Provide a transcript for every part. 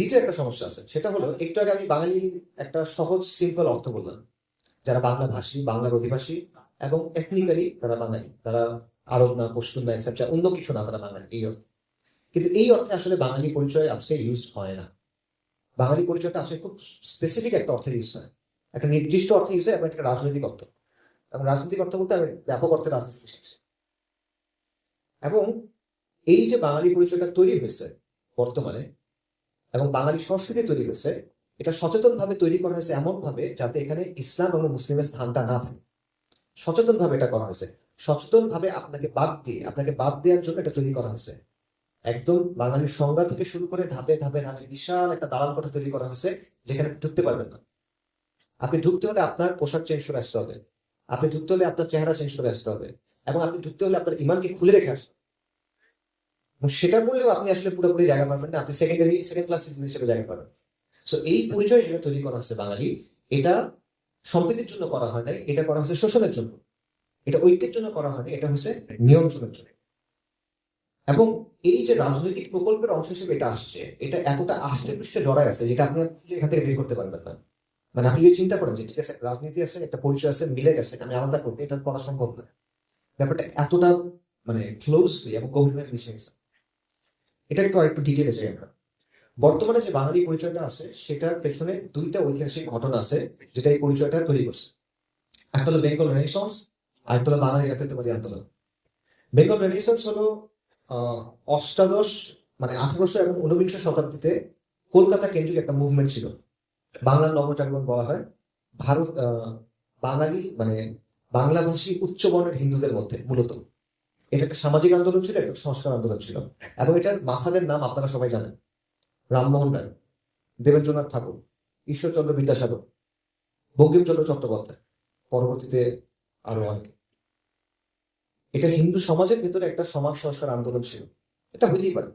দ্বিতীয় একটা সমস্যা আছে, সেটা হলো একটু আগে আমি বাঙালি একটা সহজ সিম্পল অর্থ বললাম। যারা বাংলা ভাষী, বাংলার অধিবাসী এবং এথনিক্যালি তারা বাঙালি, তারা আরব না পশতুন না এটসেট্রা অন্য কিছু না, তারা বাঙালি, এই অর্থে। কিন্তু এই অর্থে আসলে বাঙালি পরিচয় আজকে ইউজ হয় না। বাঙালি পরিচয়টা আসলে খুব স্পেসিফিক একটা অর্থে ইউজ হয়। একটা নির্দিষ্ট অর্থে ইউজ হয় এবং একটা রাজনৈতিক অর্থ। এবং রাজনৈতিক অর্থ বলতে আমি ব্যাপক অর্থে রাজনীতি বুঝেছি এবং এই যে বাঙালি পরিচয়টা তৈরি হয়েছে বর্তমানে এবং বাঙালি সংস্কৃতি তৈরি হয়েছে, এটা সচেতনভাবে তৈরি করা হয়েছে এমন ভাবে যাতে এখানে ইসলাম এবং মুসলিমের স্থানটা না থাকে। সচেতনভাবে এটা করা হয়েছে। সচেতনভাবে আপনাকে বাদ দিয়ে, আপনাকে বাদ দেওয়ার জন্য এটা তৈরি করা হয়েছে। একদম বাঙালির সংজ্ঞা থেকে শুরু করে ধাপে ধাপে ধাপে বিশাল একটা দালান কোঠা তৈরি করা হয়েছে, যেখানে ঢুকতে পারবেন না। আপনি ঢুকতে হলে আপনার পোশাক চেঞ্জ করে আসতে হবে। আপনি ঢুকতে হলে আপনার চেহারা চেঞ্জ করে আসতে হবে। এবং আপনি ঢুকতে হলে আপনার ইমানকে খুলে রেখে আসতে হবে। সেটা বললেও আপনি আসলে পুরোপুরি জায়গা পাবেন না। আপনি সেকেন্ডারি সেকেন্ড ক্লাস সিটিজেন হিসেবে জায়গা পাবেন। সো এই পরিচয় যেটা তৈরি করা হচ্ছে বাঙালি। এটা সম্প্রীতির জন্য করা হয় নাই, এটা করা হচ্ছে শোষণের জন্য। এটা ঐক্যের জন্য করা হয়নি, এটা হচ্ছে নিয়ন্ত্রণের জন্য। এবং এই যে রাজনৈতিক প্রকল্পের অংশ হিসেবে এটা আসছে, এটা এতটা আষ্টে পৃষ্ঠে জড়ায় আছে যেটা আপনি এখান থেকে বের করতে পারবেন না। মানে আপনি যদি চিন্তা করেন যে, ঠিক আছে, রাজনীতি আছে, একটা পরিচয় আছে, মিলে গেছে, আমি আলাদা করব, এটা করা সম্ভব না। ব্যাপারটা এতটা মানে ক্লোজলি এবং গভীরভাবে মিশে গেছে। এটা একটু আরেকটু ডিটেলে যাই আমরা। বর্তমানে যে বাঙালি পরিচয়টা আছে, সেটার পেছনে দুইটা ঐতিহাসিক ঘটনা আছে, যেটা এই পরিচয়টা তৈরি করছে। একটা হলো বেঙ্গল রেনেসন্স আর একটা হলো বাঙালি জাতীয়তাবাদী আন্দোলন। বেঙ্গল রেনেসন্স হলো অষ্টাদশ মানে আঠারোশো এবং ঊনবিংশ শতাব্দীতে কলকাতা কেন্দ্রিক একটা মুভমেন্ট ছিল। বাংলার নবজাগরণ বলা হয়। ভারত বাঙালি মানে বাংলাভাষী উচ্চবর্ণের হিন্দুদের মধ্যে মূলত। এটা একটা সামাজিক আন্দোলন ছিল একটা সংস্কার আন্দোলন ছিল। এবং এটার মাথাদের নাম আপনারা সবাই জানেন। রামমোহন রায়, দেবেন্দ্রনাথ ঠাকুর, ঈশ্বরচন্দ্র বিদ্যাসাগর, বঙ্কিমচন্দ্র চট্টোপাধ্যায়, পরবর্তীতে আরও অনেকে। এটা হিন্দু সমাজের ভেতরে একটা সমাজ সংস্কার আন্দোলন ছিল। এটা হইতেই পারে।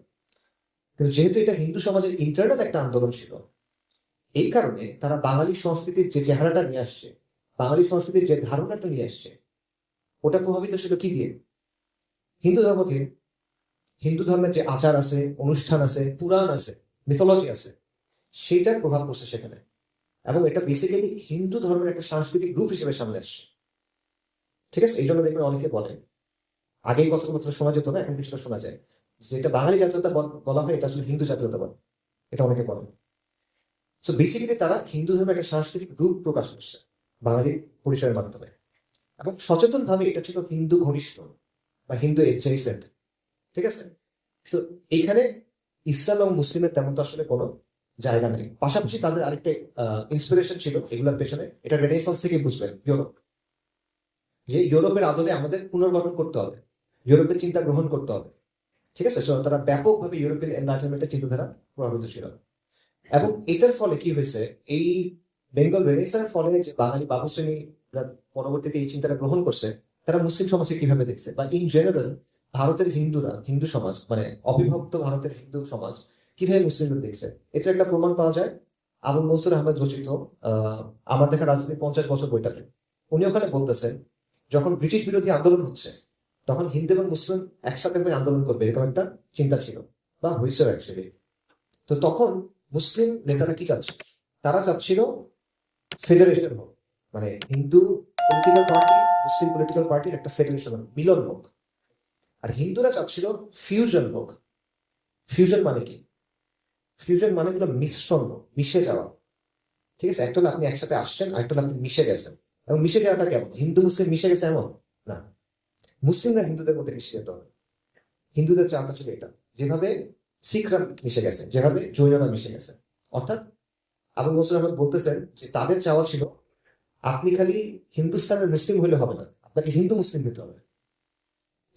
কিন্তু যেহেতু এটা হিন্দু সমাজের ইন্টারনাল একটা আন্দোলন ছিল, এই কারণে তারা বাঙালি সংস্কৃতির যে চেহারাটা নিয়ে আসছে, বাঙালি সংস্কৃতির যে ধারণাটা নিয়ে আসছে, ওটা প্রভাবিত ছিল কি দিয়ে? হিন্দু ধর্ম থেকে হিন্দু ধর্মের যে আচার আছে, অনুষ্ঠান আছে, পুরাণ আছে মিথোলজি আছে, সেইটার প্রভাব পড়ছে সেখানে। এবং এটা বেসিক্যালি হিন্দু ধর্মের একটা সাংস্কৃতিক রূপ হিসেবে সামনে আসছে। ঠিক আছে? এই জন্য দেখবেন অনেকে বলে আগে এই কথাবার্তা শোনা যেত না, এখন কিছুটা শোনা যায়। যেটা বাঙালি জাতীয়তা বল- বলা হয়, এটা আসলে হিন্দু জাতীয়তাবাদ এটা অনেকে বলে। সো বেসিক্যালি তারা হিন্দু ধর্মের একটা সাংস্কৃতিক রূপ প্রকাশ করছে বাঙালি পরিচয়ের মাধ্যমে। এবং সচেতন ভাবে এটা ছিল হিন্দু ঘনিষ্ঠ। বা হিন্দু এডজাইসেন্ট ঠিক আছে? তো এইখানে ইসলাম এবং মুসলিমের তেমন তো আসলে কোনো জায়গা নেই। পাশাপাশি তাদের আরেকটা ইন্সপিরেশন ছিল এগুলোর পেছনে, এটা রেনেসন্স থেকে বুঝবেন, ইউরোপ। যে ইউরোপের আদলে আমাদের পুনর্গঠন করতে হবে, ইউরোপের চিন্তা গ্রহণ করতে হবে, ঠিক আছে? তারা ব্যাপকভাবে ইউরোপিয়ান এনলাইটেনমেন্টের চিন্তাধারা প্রভাবিত ছিল। এবং এটার ফলে কি হয়েছে? এই বেঙ্গল রেনেসার ফলে যে বাঙালি বাবু পরবর্তীতে এই চিন্তাটা গ্রহণ করছে তারা মুসলিম সমাজকে কীভাবে দেখছে? বা ইন জেনারেল ভারতের হিন্দুরা, হিন্দু সমাজ মানে অবিভক্ত ভারতের হিন্দু সমাজ কীভাবে মুসলিমদের দেখছে? এটা একটা প্রমাণ পাওয়া যায়। আবুল মনসুর আহমেদ রচিত আমার দেখা রাজনীতি পঞ্চাশ বছর বইটাতে। উনি ওখানে বলতেছেন, যখন ব্রিটিশ বিরোধী আন্দোলন হচ্ছে, তখন হিন্দু এবং মুসলিম একসাথে হয়ে আন্দোলন করবে, এরকম একটা চিন্তা ছিল, বা হয়েছিল অ্যাকচুয়ালি তো তখন মুসলিম নেতারা কি চাচ্ছে? তারা চাচ্ছিল ফেডারেশন হোক মানে Hindu political party Muslim political পার্টির একটা ফেডারেশন মিলন হোক আর হিন্দুরা চাচ্ছিল ফিউশন হোক ফিউশন মানে কি? ফিউশন মানে হলো মিশ্রণ মিশে যাওয়া। ঠিক আছে? একটা আপনি একসাথে আসছেন আর একটা আপনি মিশে গেছেন। এবং মিশে যাওয়াটা কেমন? হিন্দু, মুসলিম মিশে গেছে এমন? না। মুসলিমরা হিন্দুদের মধ্যে মিশে যেতে। হিন্দুদের চাপটা ছিল এটা। যেভাবে শিখরা মিশে গেছে, যেভাবে জৈনরা মিশে গেছে। অর্থাৎ আবু বসর আহমদ বলতেছেন যে তাদের চাওয়া ছিল আপনি খালি হিন্দুস্তানের মুসলিম হইলে হবে না, আপনাকে হিন্দু মুসলিম হতে হবে।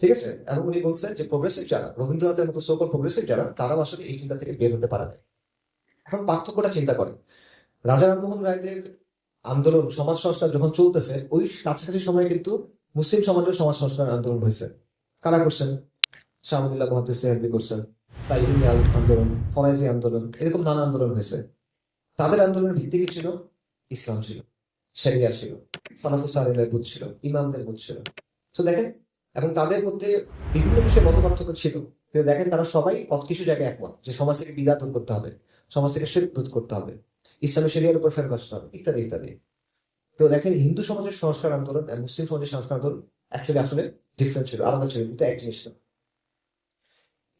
ঠিক আছে? এবং উনি বলছেন যে প্রোগ্রেসিভ যারা, রবীন্দ্রনাথের মতো সকল প্রোগ্রেসিভ যারা, তারাও আসলে এই চিন্তা থেকে বের হতে পারে না। এখন পার্থক্যটা চিন্তা করেন। রাজা রামমোহন রায়দের আন্দোলন, সমাজ সংস্কার যখন চলতেছে, ওই কাছাকাছি সময়ে কিন্তু মুসলিম সমাজের সমাজ সংস্কার আন্দোলন হয়েছে। কারা করছেন? শাহুল্লাহ মহাদিস সেহরবি করছেন তাইরুমি আন্দোলন, ফরাইজি আন্দোলন, এরকম নানা আন্দোলন হয়েছে। তাদের আন্দোলনের ভিত্তি কি ছিল? ইসলাম ছিল। শরিয়া ছিল সালাফুস সালের বুধ ছিল, ইমামদের বুধ ছিল। তো দেখেন, এবং তাদের মধ্যে বিভিন্ন বিষয়ে মত পার্থক্য ছিল। কিন্তু দেখেন, তারা সবাই কত কিছু জায়গায় একমত যে সমাজ থেকে বিদাত দূর করতে হবে, সমাজ থেকে সে দূর করতে হবে ইসলামের শরিয়ার উপর ফেরত আসতে হবে, ইত্যাদি ইত্যাদি। তো দেখেন, হিন্দু সমাজের সংস্কার আন্দোলন আর মুসলিম সমাজের সংস্কার আন্দোলন অ্যাকচুয়ালি আসলে ডিফারেন্ট ছিল, আলাদা ছিল কিন্তু এক জিনিস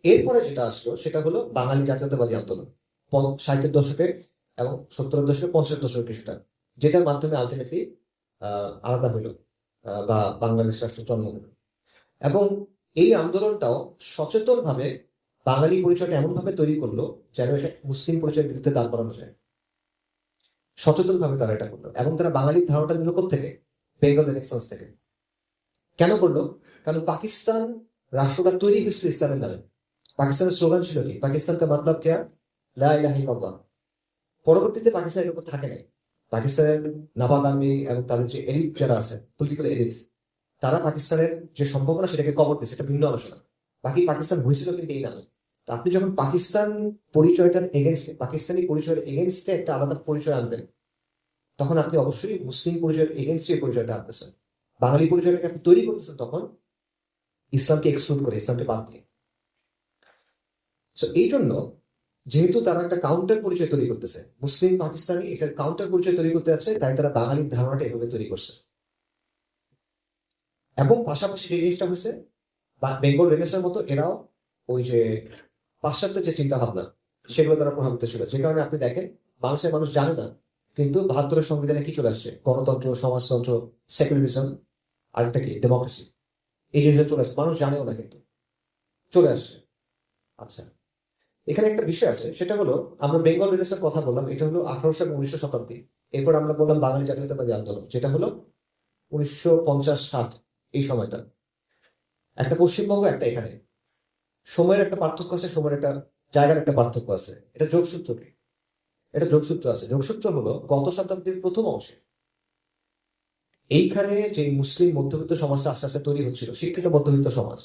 এরপরে যেটা আসলো, সেটা হলো বাঙালি জাতীয়তাবাদী আন্দোলন ষাটের দশকে এবং সত্তরের দশকে পঞ্চাশের দশকের কিছুটা। যেটার মাধ্যমে আলটিমেটলি আলাদা হইল বা বাংলাদেশ রাষ্ট্র জন্ম হলো। এবং এই আন্দোলনটাও সচেতনভাবে বাঙালি পরিচয়টা এমনভাবে তৈরি করল যেন এটা মুসলিম পরিচয়ের বিরুদ্ধে দাঁড় করানো যায়। সচেতনভাবে তারা এটা করল এবং তারা বাঙালির ধারণাটা নিল থেকে বেঙ্গল রেনেসান্স থেকে। কেন করল? কারণ পাকিস্তান রাষ্ট্রটা তৈরি হয়েছিল ইসলামের নামে। পাকিস্তানের স্লোগান ছিল কি? পাকিস্তানকে মতলব কেয়া লা পরবর্তীতে পাকিস্তান এর উপর থাকে নাই। পাকিস্তানের নবাব আর্মি এবং তাদের যে এলিট যারা আছে পলিটিক্যাল এলিট তারা পাকিস্তানের যে সম্ভাবনা সেটাকে কবর দিয়েছে, এটা ভিন্ন আলোচনা। বাকি পাকিস্তান হয়েছিল কিন্তু এই নামে। আপনি যখন পাকিস্তান পরিচয়টার এগেনস্টে পাকিস্তানি পরিচয়ের এগেনস্টে একটা আলাদা পরিচয় আনবেন, তখন আপনি অবশ্যই মুসলিম পরিচয়ের এগেনস্টে পরিচয়টা আনতেছেন। বাঙালি পরিচয়টাকে আপনি তৈরি করতেছেন তখন ইসলামকে এক্সক্লুড করে, ইসলামকে বাদ দিয়ে। এই জন্য যেহেতু তারা একটা কাউন্টার পরিচয় তৈরি করতেছে, মুসলিম, পাকিস্তানি এটার কাউন্টার পরিচয় তৈরি করতে যাচ্ছে, তাই তারা বাঙালির ধারণাটা এভাবে তৈরি করছে। এবং পাশাপাশি যে জিনিসটা হয়েছে বেঙ্গল রেনেসের মতো এরাও ওই যে পাশ্চাত্যের যে চিন্তা ভাবনা সেগুলো তারা প্রভাবিত ছিল। যে কারণে আপনি দেখেন, বাংলাদেশের মানুষ জানে না, কিন্তু বাহাত্তরের সংবিধানে কি চলে আসছে? গণতন্ত্র, সমাজতন্ত্র, সেকুলারিজম আর একটা কি? ডেমোক্রেসি এই জিনিসটা চলে আসছে। মানুষ জানেও না কিন্তু। চলে আসছে। আচ্ছা। এখানে একটা বিষয় আছে, সেটা হলো আমরা বেঙ্গল রেনেসের কথা বললাম, এটা হলো আঠারোশো এবং উনিশশো শতাব্দী। এরপর আমরা বললাম বাঙালি জাতীয়তাবাদী আন্দোলন, যেটা হলো উনিশশো পঞ্চাশ ষাট এই সময়টা। একটা পশ্চিমবঙ্গ, একটা এখানে। সময়ের একটা পার্থক্য আছে, সময়ের একটা জায়গার একটা পার্থক্য আছে। এটা যোগসূত্র কি? এটা যোগসূত্র আছে। যোগসূত্র হলো গত শতাব্দীর প্রথম অংশে এইখানে যে মুসলিম মধ্যবিত্ত সমাজ আস্তে আস্তে তৈরি হচ্ছিল, শিক্ষিত মধ্যবিত্ত সমাজ,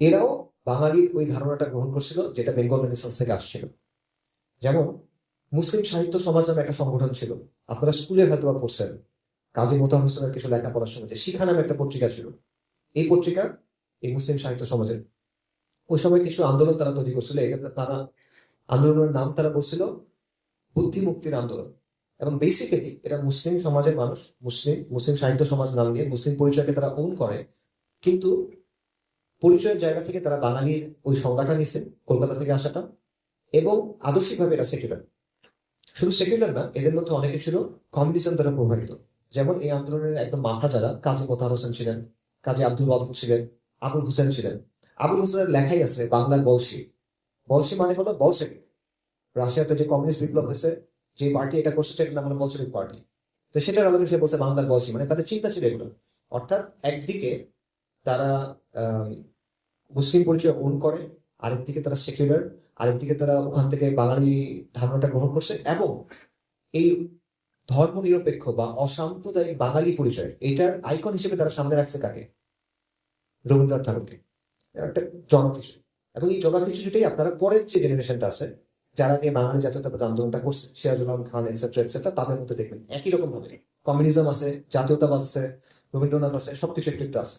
এরাও বাঙালির ওই ধারণাটা গ্রহণ করছিল যেটা বেঙ্গল রেনেসান্স থেকে আসছিল। যেমন মুসলিম সাহিত্য সমাজ নামে একটা সংগঠন ছিল। আপনারা স্কুলে হয়তো বা পড়ছেন। কাজী মোতাহার হোসেনের কিছু লেখাপড়ার সময় শিখা নামে একটা পত্রিকা ছিল। এই পত্রিকা এই মুসলিম সাহিত্য সমাজের। ওই সময় কিছু আন্দোলন তারা তৈরি করছিল। এক্ষেত্রে তারা আন্দোলনের নাম তারা বলছিল বুদ্ধি মুক্তির আন্দোলন। এবং বেসিক্যালি এরা মুসলিম সমাজের মানুষ, মুসলিম মুসলিম সাহিত্য সমাজ নাম দিয়ে মুসলিম পরিচয়কে তারা ওন করে। কিন্তু পরিচয়ের জায়গা থেকে তারা বাঙালির ওই সংজ্ঞাটা নিছে কলকাতা থেকে আসাটা, এবং আদর্শিকভাবে এরা সেকুলার শুধু সেকুলার না, এদের মধ্যে অনেকে ছিল কমিউনিজম দ্বারা প্রভাবিত। যেমন এই আন্দোলনের একদম মাথা যারা, কাজী মোতাহার হোসেন ছিলেন, কাজী আব্দুল ওয়াদুদ ছিলেন, আবুল হোসেন ছিলেন। আবুল হোসেনের লেখাই আছে বাংলার বলশি। বলশি মানে হলো বলশেবি রাশিয়াতে যে কমিউনিস্ট বিপ্লব হয়েছে, যে পার্টি এটা করছে, সেটার নাম হলো বলশেবিক পার্টি তো সেটার আমাদের সে বলছে বাংলার বলশি মানে তাদের চিন্তা ছিল এগুলো। অর্থাৎ একদিকে তারা মুসলিম পরিচয় গ্রহণ করে আরেকদিকে তারা সেকুলার আরেকদিকে তারা ওখান থেকে বাঙালি ধারণাটা গ্রহণ করছে এবং এই ধর্ম নিরপেক্ষ বা অসাম্প্রদায়িক বাঙালি পরিচয়, এটার আইকন হিসেবে তারা সামনে রাখছে কাকে? রবীন্দ্রনাথ ঠাকুরকে। একটা জনকিছু এবং এই জনকিছুটাই আপনারা পরের যে জেনারেশনটা আছে, যারা এই বাঙালি জাতীয়তাবাদ আন্দোলনটা করছে, সিরাজুল খান এটসেট্রা এটসেট্রা তাদের মধ্যে দেখবেন একই রকম ভাবে কমিউনিজম আছে, জাতীয়তাবাদ আছে, রবীন্দ্রনাথ আছে, সবকিছু একটু একটু আছে।